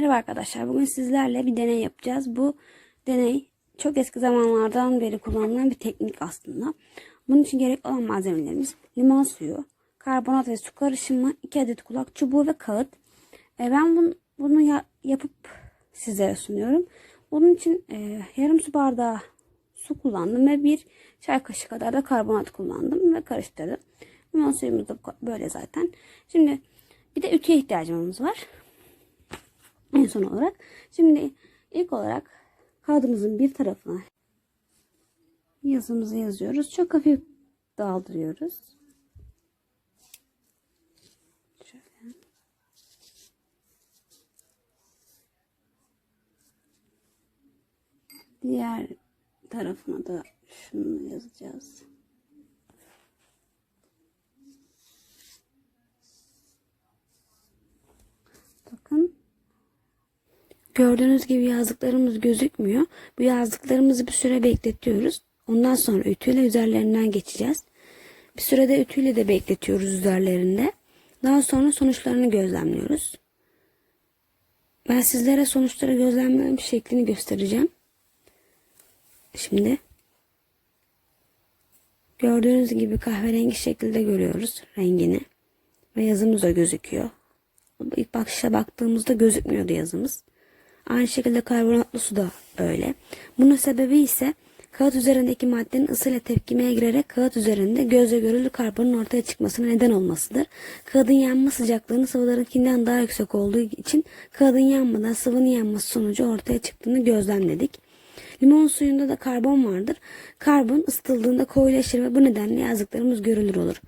Merhaba arkadaşlar. Bugün sizlerle bir deney yapacağız. Bu deney çok eski zamanlardan beri kullanılan bir teknik aslında. Bunun için gerekli olan malzemelerimiz limon suyu, karbonat ve su karışımı, 2 adet kulak çubuğu ve kağıt. E, ben bunu, bunu ya- yapıp sizlere sunuyorum. Bunun için e, yarım su bardağı su kullandım ve bir çay kaşığı kadar da karbonat kullandım ve karıştırdım. Limon suyumuz da böyle zaten. Şimdi bir de ütüye ihtiyacımız var en son olarak. Şimdi ilk olarak kağıdımızın bir tarafına yazımızı yazıyoruz. Çok hafif daldırıyoruz. Diğer tarafına da şunu yazacağız. Gördüğünüz gibi yazdıklarımız gözükmüyor. Bu yazdıklarımızı bir süre bekletiyoruz. Ondan sonra ütüyle üzerlerinden geçeceğiz. Bir sürede ütüyle de bekletiyoruz üzerlerinde. Daha sonra sonuçlarını gözlemliyoruz. Ben sizlere sonuçları gözlemleme şeklini göstereceğim. Şimdi gördüğünüz gibi kahverengi şekilde görüyoruz rengini. Ve yazımız da gözüküyor. İlk bakışa baktığımızda gözükmüyordu yazımız. Aynı şekilde karbonatlı su da öyle. Bunun sebebi ise kağıt üzerindeki maddenin ısıyla tepkimeye girerek kağıt üzerinde gözle görülür karbonun ortaya çıkmasına neden olmasıdır. Kağıdın yanma sıcaklığının sıvılarınkinden daha yüksek olduğu için kağıdın yanmadan sıvının yanması sonucu ortaya çıktığını gözlemledik. Limon suyunda da karbon vardır. Karbon ısıtıldığında koyulaşır ve bu nedenle yazdıklarımız görülür olur.